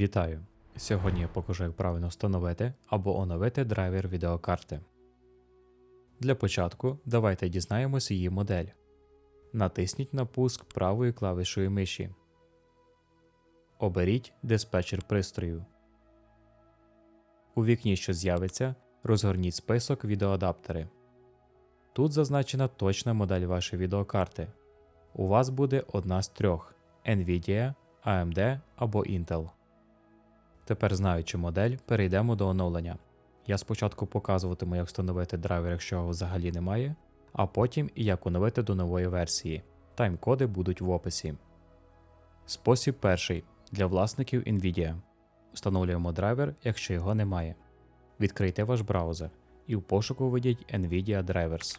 Вітаю! Сьогодні я покажу, як правильно встановити або оновити драйвер відеокарти. Для початку давайте дізнаємося її модель. Натисніть на пуск правою клавішою миші. Оберіть диспетчер пристрою. У вікні, що з'явиться, розгорніть список відеоадаптери. Тут зазначена точна модель вашої відеокарти. У вас буде одна з трьох Nvidia, AMD або Intel. Тепер знаючи модель, перейдемо до оновлення. Я спочатку показуватиму, як встановити драйвер, якщо його взагалі немає, а потім і як оновити до нової версії. Тайм-коди будуть в описі. Спосіб перший для власників Nvidia. Встановлюємо драйвер, якщо його немає. Відкрийте ваш браузер і в пошуку введіть Nvidia Drivers.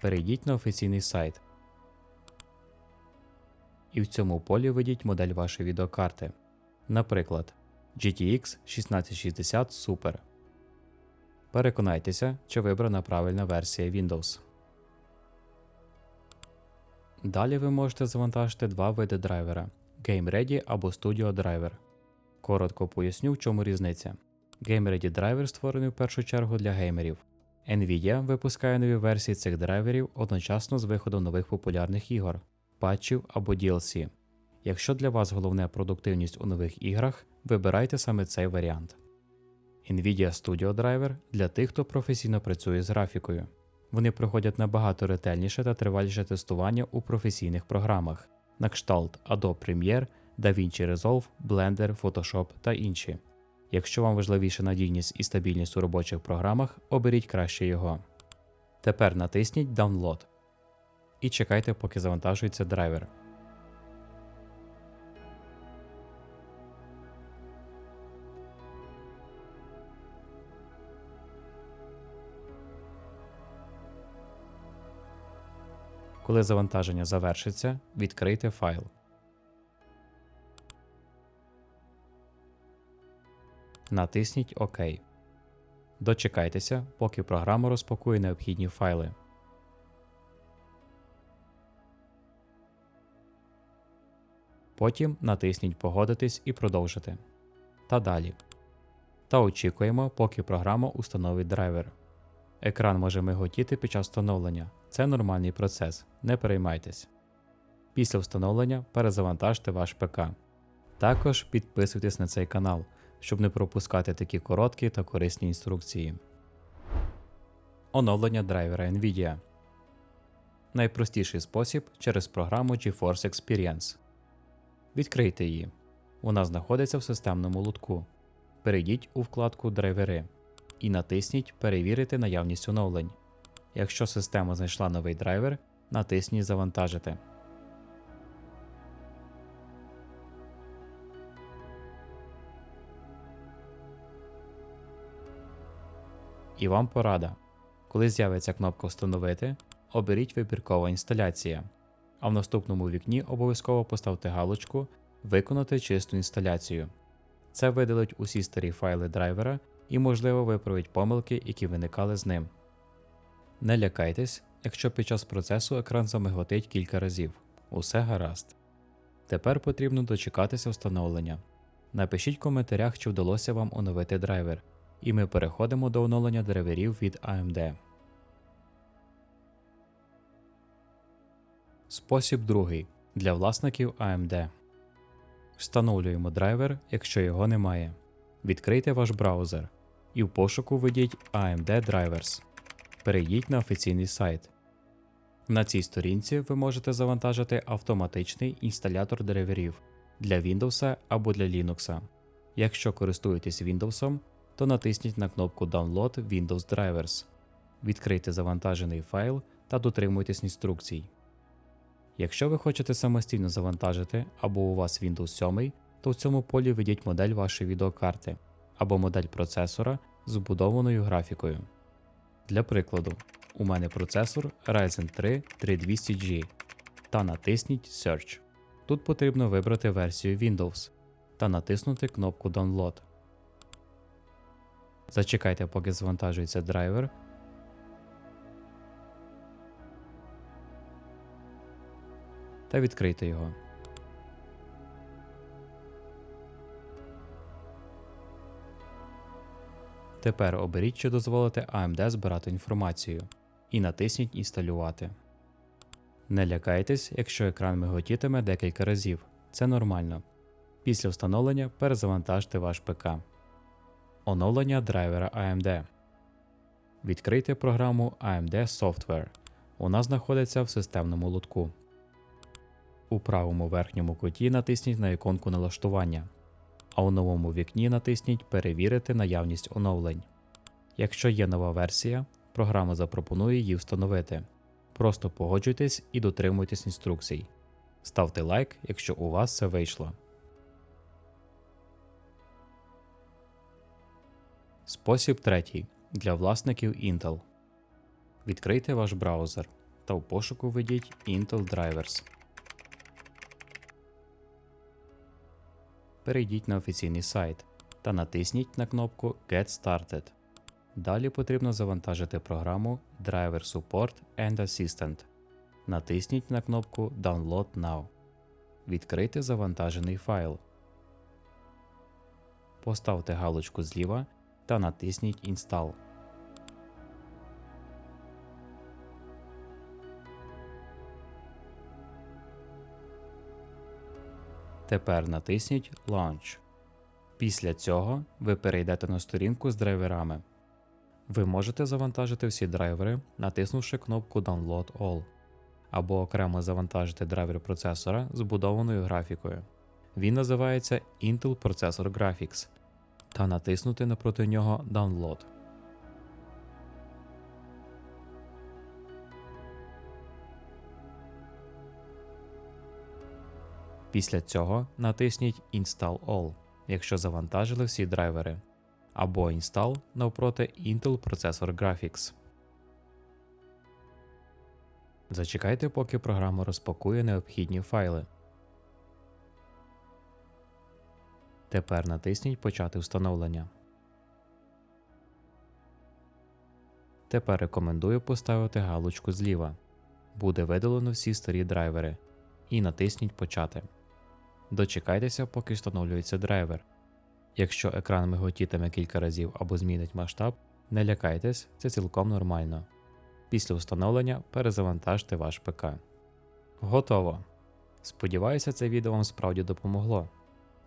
Перейдіть на офіційний сайт. І в цьому полі введіть модель вашої відеокарти. Наприклад, GTX 1660 Super. Переконайтеся, чи вибрана правильна версія Windows. Далі ви можете завантажити два види драйвера Game Ready або Studio Driver. Коротко поясню, в чому різниця. Game Ready драйвер створений в першу чергу для геймерів. Nvidia випускає нові версії цих драйверів одночасно з виходом нових популярних ігор, патчів або DLC. Якщо для вас головне продуктивність у нових іграх, вибирайте саме цей варіант. Nvidia Studio Driver для тих, хто професійно працює з графікою. Вони проходять набагато ретельніше та триваліше тестування у професійних програмах на кшталт Adobe Premiere, DaVinci Resolve, Blender, Photoshop та інші. Якщо вам важливіше надійність і стабільність у робочих програмах, оберіть краще його. Тепер натисніть Download і чекайте, поки завантажується драйвер. Коли завантаження завершиться, відкрийте файл. Натисніть ОК. Дочекайтеся, поки програма розпакує необхідні файли. Потім натисніть Погодитись і продовжити. Та далі. Та очікуємо, поки програма установить драйвер. Екран може миготіти під час встановлення. Це нормальний процес, не переймайтесь. Після встановлення перезавантажте ваш ПК. Також підписуйтесь на цей канал, щоб не пропускати такі короткі та корисні інструкції. Оновлення драйвера NVIDIA. Найпростіший спосіб через програму GeForce Experience. Відкрийте її. Вона знаходиться в системному лутку. Перейдіть у вкладку Драйвери і натисніть Перевірити наявність оновлень. Якщо система знайшла новий драйвер, натисніть Завантажити. І вам порада. Коли з'явиться кнопка Встановити, оберіть вибіркова інсталяція, а в наступному вікні обов'язково поставте галочку Виконати чисту інсталяцію. Це видалить усі старі файли драйвера і, можливо, виправить помилки, які виникали з ним. Не лякайтесь, якщо під час процесу екран замиготить кілька разів. Усе гаразд. Тепер потрібно дочекатися встановлення. Напишіть в коментарях, чи вдалося вам оновити драйвер, і ми переходимо до оновлення драйверів від AMD. Спосіб другий для власників AMD. Встановлюємо драйвер, якщо його немає. Відкрийте ваш браузер і в пошуку введіть AMD Drivers. Перейдіть на офіційний сайт. На цій сторінці ви можете завантажити автоматичний інсталятор драйверів для Windows або для Linux. Якщо користуєтесь Windows, то натисніть на кнопку Download Windows Drivers. Відкрийте завантажений файл та дотримуйтесь інструкцій. Якщо ви хочете самостійно завантажити або у вас Windows 7, то в цьому полі введіть модель вашої відеокарти або модель процесора з вбудованою графікою. Для прикладу, у мене процесор Ryzen 3 3200G та натисніть Search. Тут потрібно вибрати версію Windows та натиснути кнопку Download. Зачекайте, поки завантажується драйвер. та відкрити його. Тепер оберіть, що дозволите AMD збирати інформацію і натисніть Інсталювати. Не лякайтесь, якщо екран миготітиме декілька разів. Це нормально. Після встановлення перезавантажте ваш ПК. Оновлення драйвера AMD. Відкрийте програму AMD Software. Вона знаходиться в системному лотку. У правому верхньому куті натисніть на іконку налаштування, а у новому вікні натисніть Перевірити наявність оновлень. Якщо є нова версія, програма запропонує її встановити. Просто погоджуйтесь і дотримуйтесь інструкцій. Ставте лайк, якщо у вас все вийшло. Спосіб третій для власників Intel. Відкрийте ваш браузер та в пошуку введіть Intel Drivers. Перейдіть на офіційний сайт та натисніть на кнопку Get Started. Далі потрібно завантажити програму Driver Support and Assistant. Натисніть на кнопку Download Now. Відкрити завантажений файл. Поставте галочку зліва та натисніть Install. Тепер натисніть Launch. Після цього ви перейдете на сторінку з драйверами. Ви можете завантажити всі драйвери, натиснувши кнопку Download All, або окремо завантажити драйвер процесора з будованою графікою. Він називається Intel Processor Graphics та натиснути напроти нього Download. Після цього натисніть Install All, якщо завантажили всі драйвери, або Install навпроти Intel Processor Graphics. Зачекайте, поки програма розпакує необхідні файли. Тепер натисніть Почати встановлення. Тепер рекомендую поставити галочку зліва. Буде видалено всі старі драйвери. І натисніть Почати. Дочекайтеся, поки встановлюється драйвер. Якщо екран миготітиме кілька разів або змінить масштаб, не лякайтесь, це цілком нормально. Після встановлення перезавантажте ваш ПК. Готово! Сподіваюся, це відео вам справді допомогло.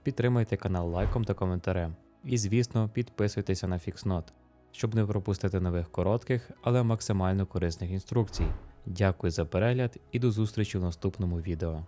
Підтримайте канал лайком та коментарем. І, звісно, підписуйтеся на Fixnot, щоб не пропустити нових коротких, але максимально корисних інструкцій. Дякую за перегляд і до зустрічі в наступному відео.